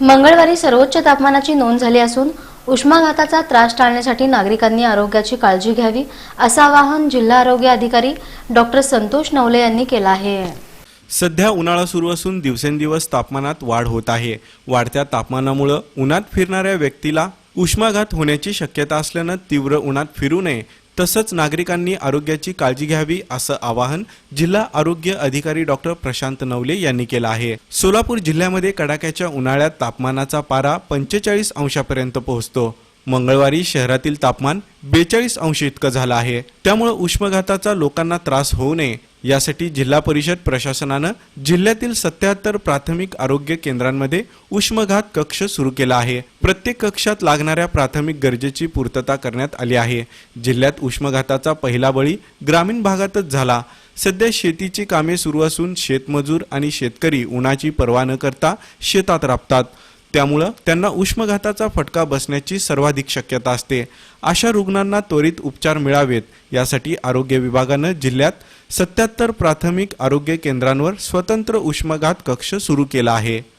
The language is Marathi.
मंगळवारी सर्वोच्च तापमानाची नोंद झाली असून उष्माघाताचा त्रास टाळण्यासाठी नागरिकांनी आरोग्याची काळजी घ्यावी असं आवाहन जिल्हा आरोग्य अधिकारी डॉक्टर संतोष नवले यांनी केलं आहे. सध्या उन्हाळा सुरू असून दिवसेंदिवस तापमानात वाढ होत आहे. वाढत्या तापमानामुळं उन्हात फिरणाऱ्या व्यक्तीला उष्माघात होण्याची शक्यता असल्यानं तीव्र उन्हात फिरू नये तसंच नागरिकांनी आरोग्याची काळजी घ्यावी असं आवाहन जिल्हा आरोग्य अधिकारी डॉक्टर प्रशांत नवले यांनी केलं आहे. सोलापूर जिल्ह्यामध्ये कडाक्याच्या उन्हाळ्यात तापमानाचा पारा पंचेचाळीस अंशापर्यंत पोहोचतो. मंगळवारी शहरातील तापमान बेचाळीस अंश इतकं झालं आहे. त्यामुळे उष्माघाताचा लोकांना त्रास होऊ नये यासाठी जिल्हा परिषद प्रशासनानं जिल्ह्यातील सत्याहत्तर प्राथमिक आरोग्य केंद्रांमध्ये उष्मघात कक्ष सुरू केला आहे. प्रत्येक कक्षात लागणाऱ्या प्राथमिक गरजेची पूर्तता करण्यात आली आहे. जिल्ह्यात उष्मघाताचा पहिला बळी ग्रामीण भागातच झाला. सध्या शेतीची कामे सुरू असून शेतमजूर आणि शेतकरी उन्हाची पर्वा न करता शेतात राबतात. त्यामुळं त्यांना उष्मघाताचा फटका बसण्याची सर्वाधिक शक्यता असते. अशा रुग्णांना त्वरित उपचार मिळावेत यासाठी आरोग्य विभागानं जिल्ह्यात सत्याहत्तर प्राथमिक आरोग्य केंद्रांवर स्वतंत्र उष्माघात कक्ष सुरू केला आहे.